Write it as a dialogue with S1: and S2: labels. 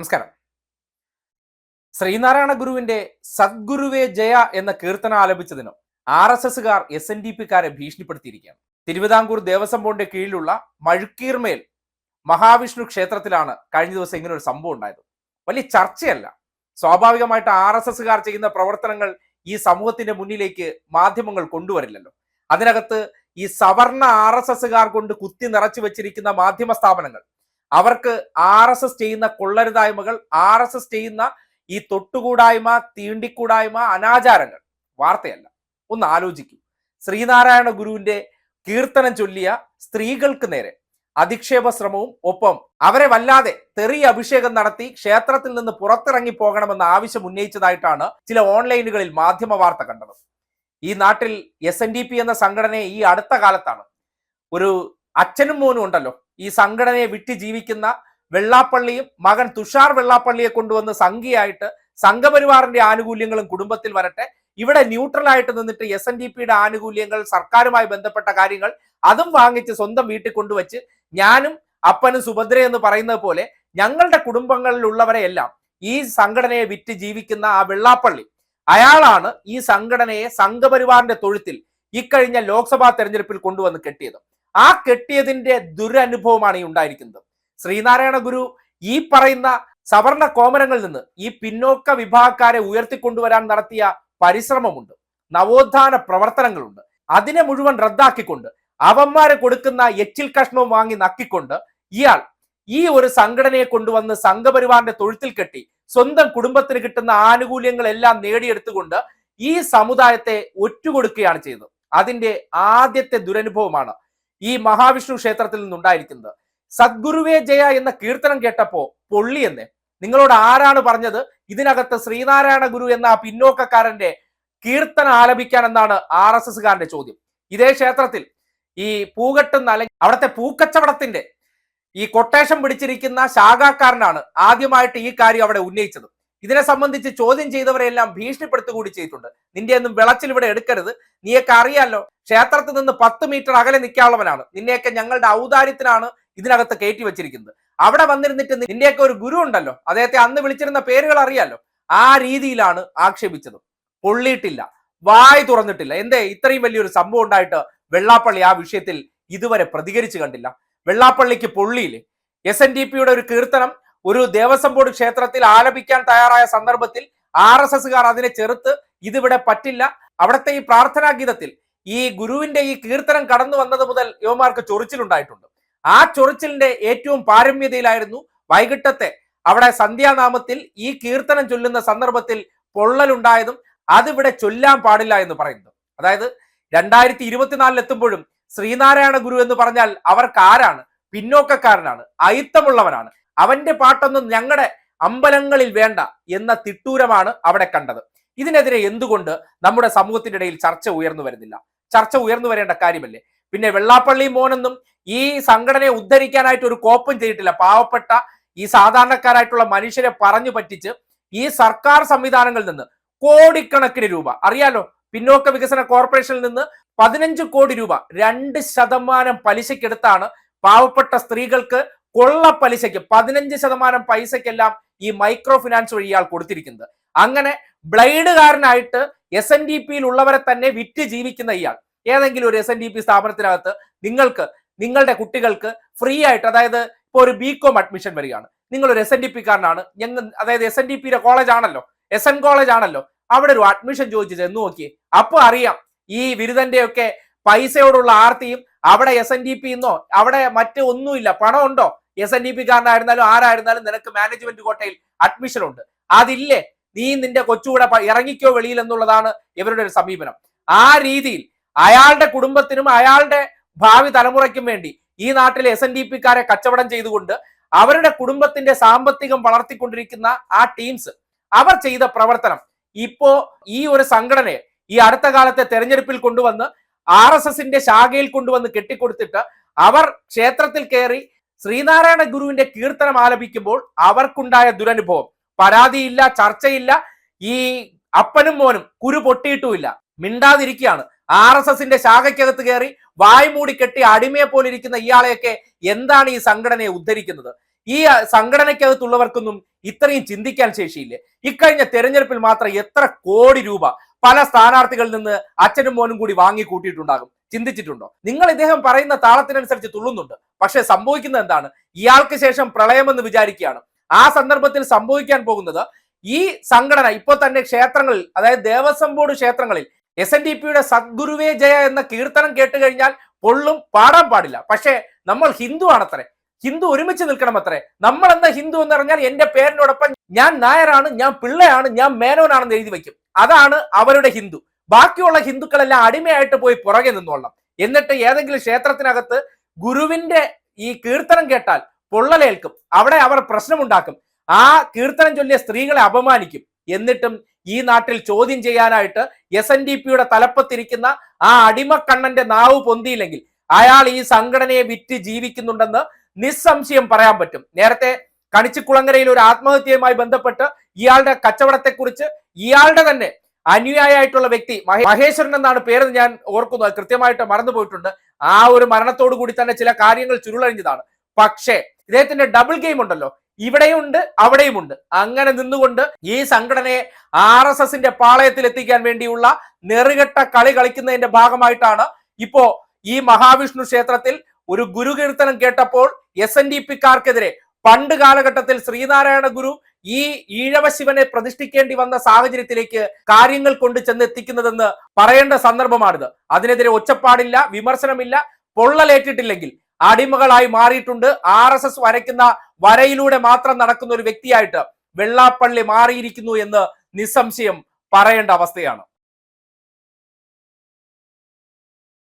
S1: നമസ്കാരം. ശ്രീനാരായണ ഗുരുവിന്റെ സദ്ഗുരുവേ ജയ എന്ന കീർത്തനം ആലപിച്ചതിനും ആർ എസ് എസുകാർ എസ് എൻ ഡി പിക്കാരെ ഭീഷണിപ്പെടുത്തിയിരിക്കുകയാണ്. തിരുവിതാംകൂർ ദേവസ്വം ബോർഡിന്റെ കീഴിലുള്ള മഴുക്കീർമേൽ മഹാവിഷ്ണു ക്ഷേത്രത്തിലാണ് കഴിഞ്ഞ ദിവസം ഇങ്ങനെ ഒരു സംഭവം ഉണ്ടായത്. വലിയ ചർച്ചയല്ല. സ്വാഭാവികമായിട്ട് ആർ എസ് എസുകാർ ചെയ്യുന്ന പ്രവർത്തനങ്ങൾ ഈ സമൂഹത്തിന്റെ മുന്നിലേക്ക് മാധ്യമങ്ങൾ കൊണ്ടുവരില്ലല്ലോ. അതിനകത്ത് ഈ സവർണ ആർ എസ് എസുകാർ കൊണ്ട് കുത്തി നിറച്ചു വെച്ചിരിക്കുന്ന മാധ്യമ സ്ഥാപനങ്ങൾ അവർക്ക് ആർ എസ് എസ് ചെയ്യുന്ന കൊള്ളരുതായ്മകൾ ആർ എസ് എസ് ചെയ്യുന്ന ഈ തൊട്ടുകൂടായ്മ തീണ്ടിക്കൂടായ്മ അനാചാരങ്ങൾ. വാർത്തയല്ല. ഒന്ന് ആലോചിക്കൂ. ശ്രീനാരായണ ഗുരുവിന്റെ കീർത്തനം ചൊല്ലിയ സ്ത്രീകൾക്ക് നേരെ അധിക്ഷേപ ശ്രമവും ഒപ്പം അവരെ വല്ലാതെ തെറി അഭിഷേകം നടത്തി ക്ഷേത്രത്തിൽ നിന്ന് പുറത്തിറങ്ങി പോകണമെന്ന ആവശ്യം ഉന്നയിച്ചതായിട്ടാണ് ചില ഓൺലൈനുകളിൽ മാധ്യമ വാർത്ത കണ്ടത്. ഈ നാട്ടിൽ എസ് എന്ന സംഘടനയെ ഈ അടുത്ത കാലത്താണ് ഒരു അച്ഛനും മോനും ഉണ്ടല്ലോ. ഈ സംഘടനയെ വിറ്റ് ജീവിക്കുന്ന വെള്ളാപ്പള്ളിയും മകൻ തുഷാർ വെള്ളാപ്പള്ളിയെ കൊണ്ടുവന്ന് സംഘിയായിട്ട് സംഘപരിവാറിന്റെ ആനുകൂല്യങ്ങളും കുടുംബത്തിൽ വരട്ടെ. ഇവിടെ ന്യൂട്രൽ ആയിട്ട് നിന്നിട്ട് എസ് എൻ ഡി പിയുടെ ആനുകൂല്യങ്ങൾ സർക്കാരുമായി ബന്ധപ്പെട്ട കാര്യങ്ങൾ അതും വാങ്ങിച്ച് സ്വന്തം വീട്ടിൽ കൊണ്ടുവച്ച് ഞാനും അപ്പനും സുഭദ്ര എന്ന് പറയുന്നത് പോലെ ഞങ്ങളുടെ കുടുംബങ്ങളിലുള്ളവരെ എല്ലാം ഈ സംഘടനയെ വിറ്റ് ജീവിക്കുന്ന ആ വെള്ളാപ്പള്ളി അയാളാണ് ഈ സംഘടനയെ സംഘപരിവാറിന്റെ തൊഴുത്തിൽ ഇക്കഴിഞ്ഞ ലോക്സഭാ തെരഞ്ഞെടുപ്പിൽ കൊണ്ടുവന്ന് കെട്ടിയത്. ആ കെട്ടിയതിന്റെ ദുരനുഭവമാണ് ഈ ഉണ്ടായിരിക്കുന്നത്. ശ്രീനാരായണ ഗുരു ഈ പറയുന്ന സവർണ കോമരങ്ങളിൽ നിന്ന് ഈ പിന്നോക്ക വിഭാഗക്കാരെ ഉയർത്തിക്കൊണ്ടുവരാൻ നടത്തിയ പരിശ്രമമുണ്ട്. നവോത്ഥാന പ്രവർത്തനങ്ങളുണ്ട്. അതിനെ മുഴുവൻ റദ്ദാക്കിക്കൊണ്ട് അവന്മാരെ കൊടുക്കുന്ന എച്ചിൽ കഷ്ണവും വാങ്ങി നക്കിക്കൊണ്ട് ഇയാൾ ഈ ഒരു സംഘടനയെ കൊണ്ടുവന്ന് സംഘപരിവാറിന്റെ തൊഴുത്തിൽ കെട്ടി സ്വന്തം കുടുംബത്തിന് കിട്ടുന്ന ആനുകൂല്യങ്ങളെല്ലാം നേടിയെടുത്തുകൊണ്ട് ഈ സമുദായത്തെ ഒറ്റുകൊടുക്കുകയാണ് ചെയ്തത്. അതിന്റെ ആദ്യത്തെ ദുരനുഭവമാണ് ഈ മഹാവിഷ്ണു ക്ഷേത്രത്തിൽ നിന്നുണ്ടായിരിക്കുന്നത്. സദ്ഗുരുവേ ജയ എന്ന കീർത്തനം കേട്ടപ്പോ പൊള്ളി എന്നേ. നിങ്ങളോട് ആരാണ് പറഞ്ഞത്? ഇതിനകത്ത് ശ്രീനാരായണ ഗുരു എന്ന ആ പിന്നോക്കക്കാരന്റെ കീർത്തനം ആലപിക്കാൻ എന്നാണ് ആർ എസ് എസ്കാരന്റെ ചോദ്യം. ഇതേ ക്ഷേത്രത്തിൽ ഈ പൂകെട്ടുന്ന അല്ലെങ്കിൽ അവിടുത്തെ പൂക്കച്ചവടത്തിന്റെ ഈ കൊട്ടേഷൻ പിടിച്ചിരിക്കുന്ന ശാഖാക്കാരനാണ് ആദ്യമായിട്ട് ഈ കാര്യം അവിടെ ഉന്നയിച്ചത്. ഇതിനെ സംബന്ധിച്ച് ചോദ്യം ചെയ്തവരെല്ലാം ഭീഷണിപ്പെടുത്തുകൂടി ചെയ്തിട്ടുണ്ട്. നിന്റെ ഒന്നും വിളച്ചിൽ ഇവിടെ എടുക്കരുത്. നീയൊക്കെ അറിയാലോ ക്ഷേത്രത്തിൽ നിന്ന് പത്ത് മീറ്റർ അകലെ നിൽക്കാനുള്ളവനാണ്. നിന്നെയൊക്കെ ഞങ്ങളുടെ ഔദാര്യത്തിനാണ് ഇതിനകത്ത് കയറ്റി വെച്ചിരിക്കുന്നത്. അവിടെ വന്നിരുന്നിട്ട് നിന്റെയൊക്കെ ഒരു ഗുരു ഉണ്ടല്ലോ. അദ്ദേഹത്തെ അന്ന് വിളിച്ചിരുന്ന പേരുകൾ അറിയാലോ? ആ രീതിയിലാണ് ആക്ഷേപിച്ചത്. പൊള്ളിയിട്ടില്ല. വായി തുറന്നിട്ടില്ല. എന്തേ? ഇത്രയും വലിയൊരു സംഭവം ഉണ്ടായിട്ട് വെള്ളാപ്പള്ളി ആ വിഷയത്തിൽ ഇതുവരെ പ്രതികരിച്ചു കണ്ടില്ല. വെള്ളാപ്പള്ളിക്ക് പൊള്ളിയില്ലേ? എസ് എൻ ഡി പിയുടെ ഒരു കീർത്തനം ഒരു ദേവസ്വം ബോർഡ് ക്ഷേത്രത്തിൽ ആലപിക്കാൻ തയ്യാറായ സന്ദർഭത്തിൽ ആർ എസ് എസുകാർ അതിനെ ചെറുത്ത് ഇതിവിടെ പറ്റില്ല. അവിടുത്തെ ഈ പ്രാർത്ഥനാ ഗീതത്തിൽ ഈ ഗുരുവിന്റെ ഈ കീർത്തനം കടന്നു വന്നത് മുതൽ യുവമാർക്ക് ചൊറിച്ചിലുണ്ടായിട്ടുണ്ട്. ആ ചൊറിച്ചിലിന്റെ ഏറ്റവും പാരമ്യതയിലായിരുന്നു വൈകിട്ടത്തെ. അവിടെ സന്ധ്യാനാമത്തിൽ ഈ കീർത്തനം ചൊല്ലുന്ന സന്ദർഭത്തിൽ പൊള്ളലുണ്ടായതും അതിവിടെ ചൊല്ലാൻ പാടില്ല എന്ന് പറയുന്നു അതായത് രണ്ടായിരത്തി ഇരുപത്തിനാലിൽ എത്തുമ്പോഴും ശ്രീനാരായണ ഗുരു എന്ന് പറഞ്ഞാൽ അവർക്ക് ആരാണ് പിന്നോക്കക്കാരനാണ് അയിത്തമുള്ളവനാണ്. അവന്റെ പാട്ടൊന്നും ഞങ്ങളുടെ അമ്പലങ്ങളിൽ വേണ്ട എന്ന തിട്ടൂരമാണ് അവിടെ കണ്ടത്. ഇതിനെതിരെ എന്തുകൊണ്ട് നമ്മുടെ സമൂഹത്തിന്റെ ഇടയിൽ ചർച്ച ഉയർന്നു വരുന്നില്ല? ചർച്ച ഉയർന്നു വരേണ്ട കാര്യമല്ലേ? പിന്നെ വെള്ളാപ്പള്ളി മോനെന്നും ഈ സംഘടനയെ ഉദ്ധരിക്കാനായിട്ട് ഒരു കോപ്പും ചെയ്തിട്ടില്ല. പാവപ്പെട്ട ഈ സാധാരണക്കാരായിട്ടുള്ള മനുഷ്യരെ പറഞ്ഞു പറ്റിച്ച് ഈ സർക്കാർ സംവിധാനങ്ങളിൽ നിന്ന് കോടിക്കണക്കിന് രൂപ അറിയാലോ? പിന്നോക്ക വികസന കോർപ്പറേഷനിൽ നിന്ന് പതിനഞ്ച് കോടി രൂപ രണ്ട് ശതമാനം പലിശക്കെടുത്താണ് പാവപ്പെട്ട സ്ത്രീകൾക്ക് കൊള്ള പലിശയ്ക്ക് പതിനഞ്ച് ശതമാനം പൈസക്കെല്ലാം ഈ മൈക്രോ ഫിനാൻസ് വഴി ഇയാൾ കൊടുത്തിരിക്കുന്നത്. അങ്ങനെ ബ്ലൈഡുകാരനായിട്ട് എസ് എൻ ഡി പിയിൽ ഉള്ളവരെ തന്നെ വിറ്റ് ജീവിക്കുന്ന ഇയാൾ. ഏതെങ്കിലും ഒരു എസ് എൻ ഡി പി സ്ഥാപനത്തിനകത്ത് നിങ്ങൾക്ക് നിങ്ങളുടെ കുട്ടികൾക്ക് ഫ്രീ ആയിട്ട് അതായത് ഇപ്പോൾ ഒരു ബി കോം അഡ്മിഷൻ വരികയാണ്. നിങ്ങൾ ഒരു എസ് എൻ ഡി പി കാരനാണ്. ഞങ്ങൾ അതായത് എസ് എൻ ഡി പിയുടെ കോളേജ് ആണല്ലോ. എസ് എൻ കോളേജ് ആണല്ലോ. അവിടെ ഒരു അഡ്മിഷൻ ചോദിച്ചു ചെന്ന് നോക്കി അപ്പൊ അറിയാം ഈ ബിരുദന്റെ ഒക്കെ പൈസയോടുള്ള ആർത്തിയും അവിടെ എസ് എൻ ഡി പി എന്നോ അവിടെ മറ്റേ ഒന്നുമില്ല. പണം ഉണ്ടോ എസ് എൻ ഡി പി കാരനായിരുന്നാലും ആരായിരുന്നാലും നിനക്ക് മാനേജ്മെന്റ് കോട്ടയിൽ അഡ്മിഷൻ ഉണ്ട്. അതില്ലേ? നീ നിന്റെ കൊച്ചുകൂടെ ഇറങ്ങിക്കോ വെളിയിൽ എന്നുള്ളതാണ് ഇവരുടെ ഒരു സമീപനം. ആ രീതിയിൽ അയാളുടെ കുടുംബത്തിനും അയാളുടെ ഭാവി തലമുറയ്ക്കും വേണ്ടി ഈ നാട്ടിലെ എസ് എൻ ഡി പിക്കാരെ കച്ചവടം ചെയ്തുകൊണ്ട് അവരുടെ കുടുംബത്തിന്റെ സാമ്പത്തികം വളർത്തിക്കൊണ്ടിരിക്കുന്ന ആ ടീംസ് അവർ ചെയ്ത പ്രവർത്തനം ഇപ്പോ ഈ ഒരു സംഘടനയെ ഈ അടുത്ത കാലത്തെ തെരഞ്ഞെടുപ്പിൽ കൊണ്ടുവന്ന് ആർ എസ് എസിന്റെ ശാഖയിൽ കൊണ്ടുവന്ന് കെട്ടിക്കൊടുത്തിട്ട് അവർ ക്ഷേത്രത്തിൽ കയറി ശ്രീനാരായണ ഗുരുവിന്റെ കീർത്തനം ആലപിക്കുമ്പോൾ അവർക്കുണ്ടായ ദുരനുഭവം. പരാതിയില്ല ചർച്ചയില്ല. ഈ അപ്പനും മോനും കുരു പൊട്ടിയിട്ടുമില്ല. മിണ്ടാതിരിക്കുകയാണ്. ആർ എസ് എസിന്റെ ശാഖയ്ക്കകത്ത് കയറി വായ് മൂടി കെട്ടി അടിമയെ പോലെ ഇരിക്കുന്ന ഇയാളെയൊക്കെ എന്താണ് ഈ സംഘടനയെ ഉദ്ധരിക്കുന്നത്? ഈ സംഘടനയ്ക്കകത്തുള്ളവർക്കൊന്നും ഇത്രയും ചിന്തിക്കാൻ ശേഷിയില്ലേ? ഇക്കഴിഞ്ഞ തെരഞ്ഞെടുപ്പിൽ മാത്രം എത്ര കോടി രൂപ പല സ്ഥാനാർത്ഥികളിൽ നിന്ന് അച്ഛനും മോനും കൂടി വാങ്ങി കൂട്ടിയിട്ടുണ്ടാകും ചിന്തിച്ചിട്ടുണ്ടോ? നിങ്ങൾ ഇദ്ദേഹം പറയുന്ന താളത്തിനനുസരിച്ച് തുള്ളുന്നുണ്ട്. പക്ഷെ സംഭവിക്കുന്നത് എന്താണ്? ഇയാൾക്ക് ശേഷം പ്രളയമെന്ന് വിചാരിക്കുകയാണ്. ആ സന്ദർഭത്തിൽ സംഭവിക്കാൻ പോകുന്നത് ഈ സംഘടന ഇപ്പോൾ തന്നെ ക്ഷേത്രങ്ങളിൽ അതായത് ദേവസ്വം ബോർഡ് ക്ഷേത്രങ്ങളിൽ എസ് എൻ ഡി പിയുടെ സദ്ഗുരുവേ ജയ എന്ന കീർത്തനം കേട്ട് കഴിഞ്ഞാൽ പൊള്ളും പാടാൻ പാടില്ല. പക്ഷേ നമ്മൾ ഹിന്ദു ആണത്രേ. ഹിന്ദു ഒരുമിച്ച് നിൽക്കണം അത്രേ നമ്മൾ എന്ന ഹിന്ദു എന്ന് പറഞ്ഞാൽ എന്റെ പേരിനോടൊപ്പം ഞാൻ നായരാണ് ഞാൻ പിള്ളയാണ് ഞാൻ മേനോനാണെന്ന് എഴുതി വെക്കും അതാണ് അവരുടെ ഹിന്ദു. ബാക്കിയുള്ള ഹിന്ദുക്കളെല്ലാം അടിമയായിട്ട് പോയി പുറകെ നിന്നോളണം. എന്നിട്ട് ഏതെങ്കിലും ക്ഷേത്രത്തിനകത്ത് ഗുരുവിന്റെ ഈ കീർത്തനം കേട്ടാൽ പൊള്ളലേൽക്കും. അവിടെ അവർ പ്രശ്നമുണ്ടാക്കും. ആ കീർത്തനം ചൊല്ലിയ സ്ത്രീകളെ അപമാനിക്കും. എന്നിട്ടും ഈ നാട്ടിൽ ചോദ്യം ചെയ്യാനായിട്ട് എസ് എൻ ഡി പിയുടെ തലപ്പത്തിരിക്കുന്ന ആ അടിമക്കണ്ണന്റെ നാവ് പൊന്തിയില്ലെങ്കിൽ അയാൾ ഈ സംഘടനയെ വിറ്റ് ജീവിക്കുന്നുണ്ടെന്ന് നിസ്സംശയം പറയാൻ പറ്റും. നേരത്തെ കണിച്ചിക്കുളങ്ങരയിൽ ഒരു ആത്മഹത്യയുമായി ബന്ധപ്പെട്ട് ഇയാളുടെ കച്ചവടത്തെക്കുറിച്ച് ഇയാളുടെ തന്നെ അനുയായിട്ടുള്ള വ്യക്തി മഹേ- മഹേശ്വരൻ എന്നാണ് പേര് ഞാൻ ഓർക്കുന്നത് കൃത്യമായിട്ട് മറന്നുപോയിട്ടുണ്ട്. ആ ഒരു മരണത്തോടു കൂടി തന്നെ ചില കാര്യങ്ങൾ ചുരുളഴിഞ്ഞതാണ്. പക്ഷേ ഇദ്ദേഹത്തിന്റെ ഡബിൾ ഗെയിം ഉണ്ടല്ലോ. ഇവിടെയുണ്ട് അവിടെയുമുണ്ട് അങ്ങനെ നിന്നുകൊണ്ട് ഈ സംഘടനയെ ആർ എസ് എസിന്റെ പാളയത്തിൽ എത്തിക്കാൻ വേണ്ടിയുള്ള നെറുകെട്ട കളി കളിക്കുന്നതിന്റെ ഭാഗമായിട്ടാണ് ഇപ്പോ ഈ മഹാവിഷ്ണു ക്ഷേത്രത്തിൽ ഒരു ഗുരുകീർത്തനം കേട്ടപ്പോൾ എസ് എൻ ഡി പിക്കാർക്കെതിരെ പണ്ട് കാലഘട്ടത്തിൽ ശ്രീനാരായണ ഗുരു ഈ ഈഴവ ശിവനെ പ്രതിഷ്ഠിക്കേണ്ടി വന്ന സാഹചര്യത്തിലേക്ക് കാര്യങ്ങൾ കൊണ്ട് ചെന്നെത്തിക്കുന്നതെന്ന് പറയേണ്ട സന്ദർഭമാണിത്. അതിനെതിരെ ഒച്ചപ്പാടില്ല വിമർശനമില്ല പൊള്ളലേറ്റിട്ടില്ലെങ്കിൽ അടിമകളായി മാറിയിട്ടുണ്ട്. ആർ എസ് എസ് വരയ്ക്കുന്ന വരയിലൂടെ മാത്രം നടക്കുന്ന ഒരു വ്യക്തിയായിട്ട് വെള്ളാപ്പള്ളി മാറിയിരിക്കുന്നു എന്ന് നിസ്സംശയം പറയേണ്ട അവസ്ഥയാണ്.